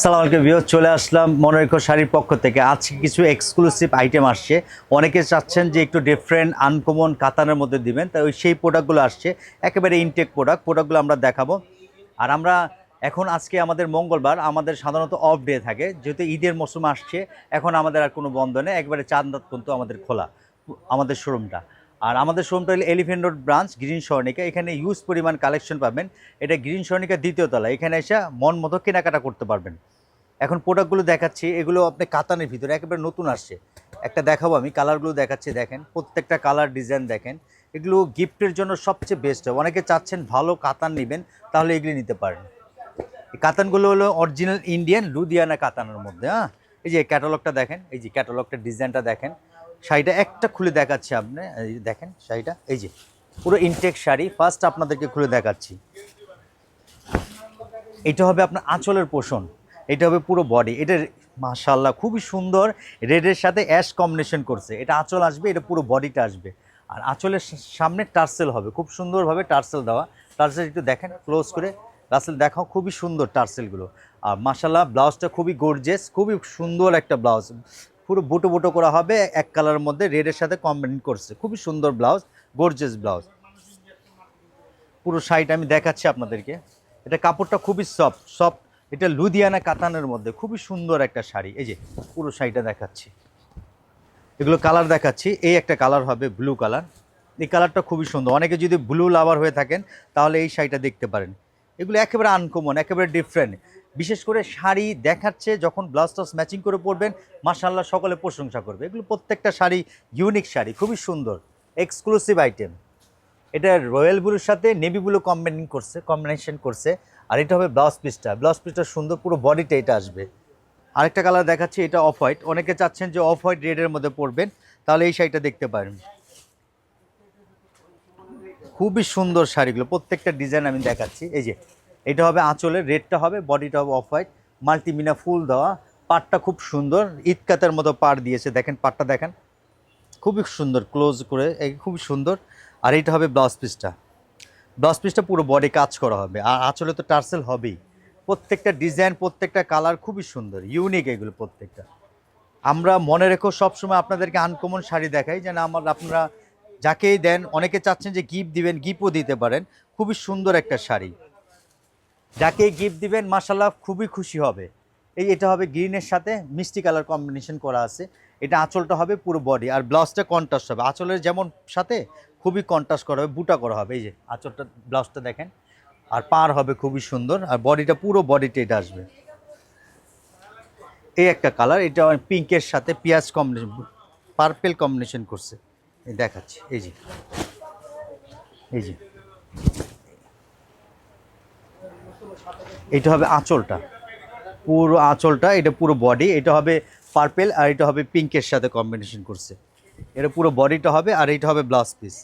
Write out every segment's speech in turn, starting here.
সালাম আলাইকুম ভিউয়ার চলে আসলাম মনোরেখ শাড়ির পক্ষ থেকে। আজকে কিছু এক্সক্লুসিভ আইটেম আসছে। অনেকে চাচ্ছেন যে একটু ডিফারেন্ট আনকমন কাতানের মধ্যে দিবেন। তাই ওই সেই প্রোডাক্টগুলো আসছে। একেবারে ইনটেক প্রোডাক্ট প্রোডাক্টগুলো আমরা দেখাবো। আর আমরা এখন আজকে আমাদের মঙ্গলবার, আমাদের সাধারণত অফ ডে থাকে। যেহেতু ঈদের মৌসুম আসছে, এখন আমাদের আর কোনো বন্ধ নেই। একবারে চাঁদ পর্যন্ত আমাদের খোলা, আমাদের শোরুমটা আর আমাদের শোরুমটা হলো Elephant Road branch green Swarnika এখানে ইউজ পরিমাণ কালেকশন পাবেন। এটা গ্রিন স্বর্ণিকা দ্বিতীয় তলা। এখানে এসে মন মতো কেনাকাটা করতে পারবেন। এখন প্রোডাক্টগুলো দেখাচ্ছি। এগুলো আপনি কাতানের ভিতরে একেবারে নতুন আসছে। একটা দেখাবো আমি। কালারগুলো দেখাচ্ছি, দেখেন। প্রত্যেকটা কালার ডিজাইন দেখেন। এগুলো গিফটের জন্য সবচেয়ে বেস্ট হবে অনেকে চাচ্ছেন ভালো কাতান নেবেন, তাহলে এগুলি নিতে পারেন। কাতানগুলো হলো অরিজিনাল ইন্ডিয়ান লুধিয়ানা কাতানের মধ্যে হ্যাঁ? এই যে ক্যাটালগটা দেখেন। এই যে ক্যাটালগটা ডিজাইনটা দেখেন। শাড়িটা একটা খুলে দেখাচ্ছি আপনি দেখেন শাড়িটা, এই যে, পুরো ইনটেক শাড়ি ফার্স্ট আপনাদেরকে খুলে দেখাচ্ছি। এটা হবে আপনার আঁচলের পোষণ, এটা হবে পুরো বডি এটা মাশাল্লাহ খুবই সুন্দর রেডের সাথে অ্যাশ কম্বিনেশন করছে, এটা আঁচল আসবে, এটা পুরো বডিটা আসবে। আর আঁচলের সামনে টার্সেল হবে, খুব সুন্দরভাবে টার্সেল দেওয়া, টার্সেল একটু দেখেন ক্লোজ করে টার্সেল দেখাও খুবই সুন্দর টার্সেলগুলো। আর মাশাল্লাহ ব্লাউজটা খুবই গর্জেস খুবই সুন্দর একটা ব্লাউজ পুরো বুটো বুটো করা হবে, এক কালারের মধ্যে রেডের সাথে কম্বিনেট করছে। খুবই সুন্দর ব্লাউজ গর্জেস ব্লাউজ পুরো শাড়িটা আমি দেখাচ্ছি আপনাদেরকে। এটা কাপড়টা খুবই সফট সফট এটা লুধিয়ানা কাতানের মধ্যে। খুবই সুন্দর একটা শাড়ি। এই যে, পুরো শাড়িটা দেখাচ্ছি। এগুলো কালার দেখাচ্ছি। এই একটা কালার হবে ব্লু কালার এই কালারটা খুবই সুন্দর। অনেকে যদি ব্লু লাভার হয়ে থাকেন, তাহলে এই শাড়িটা দেখতে পারেন। এগুলো একেবারে আনকমন একেবারে ডিফারেন্ট বিশেষ করে শাড়ি দেখাচ্ছে যখন ব্লাউজ টাউজ ম্যাচিং করে পরবেন মাসাল্লাহ সকলে প্রশংসা করবে। এগুলো প্রত্যেকটা শাড়ি ইউনিক শাড়ি, খুবই সুন্দর এক্সক্লুসিভ আইটেম এটা রয়্যাল ব্লুর সাথে নেভি ব্লু কম্বিনেশন করছে কম্বিনেশন করছে। আর এটা হবে ব্লাউজ পিসটা ব্লাউজ পিসটা সুন্দর, পুরো বডিটা এটা আসবে। আরেকটা কালার দেখাচ্ছি, এটা অফ হোয়াইট অনেকে চাচ্ছেন যে অফ হোয়াইট রেডের মধ্যে পরবেন, তাহলে এই শাড়িটা দেখতে পারেন। খুবই সুন্দর শাড়িগুলো, প্রত্যেকটা ডিজাইন আমি দেখাচ্ছি। এই যে, এটা হবে আঁচলের রেডটা হবে বডিটা হবে অফ হোয়াইট মাল্টিমিনা ফুল দেওয়া পাটটা খুব সুন্দর, ইটকাতের মতো পাড় দিয়েছে, দেখেন পাটটা দেখেন। খুবই সুন্দর ক্লোজ করে খুবই সুন্দর। আর এইটা হবে ব্লাউজ পিসটা ব্লাউজ পিসটা পুরো বডি কাজ করা হবে, আর আঁচলে তো টার্সেল হবেই। প্রত্যেকটা ডিজাইন প্রত্যেকটা কালার খুবই সুন্দর ইউনিক এগুলো প্রত্যেকটা। আমরা মনে রেখো সবসময় আপনাদেরকে আনকমন শাড়ি দেখাই, যেন আমার আপনারা যাকেই দেন, অনেকে চাচ্ছেন যে গিফট দিবেন গিফটও দিতে পারেন। খুবই সুন্দর একটা শাড়ি। যাকেই গিফট দিবেন মাসাল্লাহ খুবই খুশি হবে। এই এটা হবে গ্রিনের সাথে মিষ্টি কালার কম্বিনেশন করা আছে। এটা আঁচলটা হবে পুরো বডি আর ব্লাউজটা কন্ট্রাস্ট হবে। আঁচলের যেমন সাথে খুবই কন্ট্রাস্ট করা হবে, বুটা করা হবে। এই যে আঁচলটা ব্লাউজটা দেখেন। আর পার হবে খুবই সুন্দর, আর বডিটা পুরো বডিটা এটা আসবে। এই একটা কালার এটা পিঙ্কের সাথে পিঁয়াজ কম্বিনেশন পার্পেল কম্বিনেশন করছে। দেখাচ্ছি, এই যে। এই যে। এটা হবে আঁচলটা। পুরো আঁচলটা, এটা পুরো বডি এটা হবে পার্পেল আর এটা হবে পিঙ্কের সাথে কম্বিনেশন করছে। এটা পুরো বডিটা হবে আর এটা হবে ব্লাউজ পিস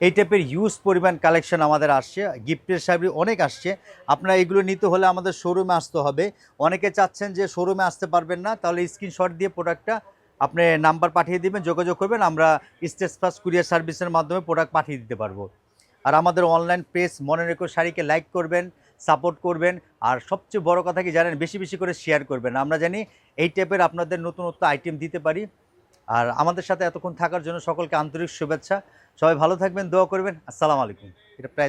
এই টাইপের ইউজ পরিমাণ কালেকশন আমাদের আসছে। গিফটের সাহেবই অনেক আসছে। আপনারা এগুলো নিতে হলে আমাদের শোরুমে আসতে হবে। অনেকে চাচ্ছেন যে শোরুমে আসতে পারবেন না, তাহলে স্ক্রিনশট দিয়ে প্রোডাক্টটা আপনি নাম্বার পাঠিয়ে দিবেন, যোগাযোগ করবেন, আমরা স্টেজ ফাস্ট কুরিয়ার সার্ভিসের মাধ্যমে প্রোডাক্ট পাঠিয়ে দিতে পারব। আর আমাদের অনলাইন পেজ মনে রেখো, শাড়িকে লাইক করবেন সাপোর্ট করবেন, আর সবচেয়ে বড় কথা কি জানেন, বেশি বেশি করে শেয়ার করবেন। আমরা জানি এই টাইপের আপনাদের নতুনত্ব আইটেম দিতে পারি। আর আমাদের সাথে এতক্ষণ থাকার জন্য সকলকে আন্তরিক শুভেচ্ছা। সবাই ভালো থাকবেন, দোয়া করবেন। আসসালামু আলাইকুম। এটা প্রায়